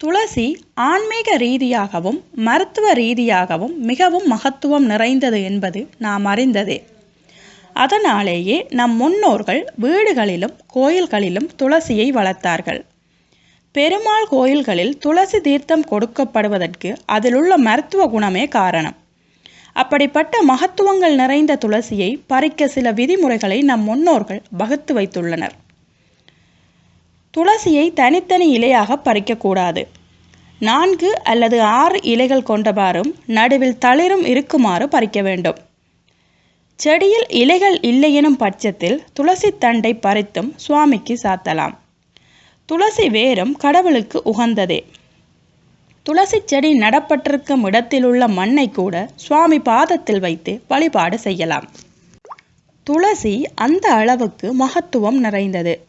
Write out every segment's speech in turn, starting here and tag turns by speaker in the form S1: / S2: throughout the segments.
S1: துளசி ஆன்மீக ரீதியாகவும் மருத்துவ ரீதியாகவும் மிகவும் மகத்துவம் நிறைந்தது என்பது நாம் அறிந்ததே. அதனாலேயே நம் முன்னோர்கள் வீடுகளிலும் கோயில்களிலும் துளசியை வளர்த்தார்கள். பெருமாள் கோயில்களில் துளசி தீர்த்தம் கொடுக்கப்படுவதற்கு அதிலுள்ள மருத்துவ குணமே காரணம். அப்படிப்பட்ட மகத்துவங்கள் நிறைந்த துளசியை பறிக்க சில விதிமுறைகளை நம் முன்னோர்கள் வகுத்து வைத்துள்ளனர். துளசியை தனித்தனி இலையாக பறிக்கக்கூடாது. நான்கு அல்லது ஆறு இலைகள் கொண்டவாறும் நடுவில் தளிரும் இருக்குமாறு பறிக்க வேண்டும். செடியில் இலைகள் இல்லையெனும் பட்சத்தில் துளசி தண்டை பறித்தும் சுவாமிக்கு சாத்தலாம். துளசி வேரும் கடவுளுக்கு உகந்ததே. துளசி செடி நடப்பட்டிருக்கும் இடத்திலுள்ள மண்ணை கூட சுவாமி பாதத்தில் வைத்து வழிபாடு செய்யலாம். துளசி அந்த அளவுக்கு மகத்துவம் நிறைந்தது.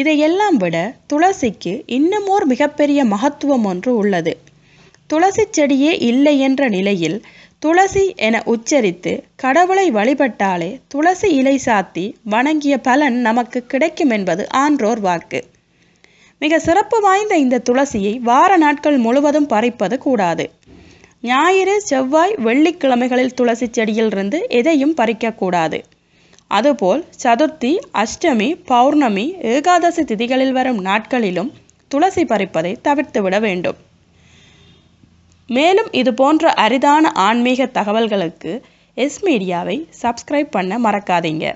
S1: இதையெல்லாம் விட துளசிக்கு இன்னுமோர் மிகப்பெரிய மகத்துவம் ஒன்று உள்ளது. துளசி செடியே இல்லை என்ற நிலையில் துளசி என உச்சரித்து கடவுளை வழிபட்டாலே துளசி இலை சாத்தி வணங்கிய பலன் நமக்கு கிடைக்கும் என்பது ஆன்றோர் வாக்கு. மிக சிறப்பு வாய்ந்த இந்த துளசியை வார நாட்கள் முழுவதும் பறிப்பது கூடாது. ஞாயிறு செவ்வாய் வெள்ளிக்கிழமைகளில் துளசி செடியிலிருந்து எதையும் பறிக்கக்கூடாது அதுபோல் சதுர்த்தி அஷ்டமி பௌர்ணமி ஏகாதசி திதிகளில் வரும் நாட்களிலும் துளசி பறிப்பதை தவிர்த்துவிட வேண்டும். மேலும் இது போன்ற அரிதான ஆன்மீக தகவல்களுக்கு எஸ் மீடியாவை சப்ஸ்கிரைப் பண்ண மறக்காதீங்க.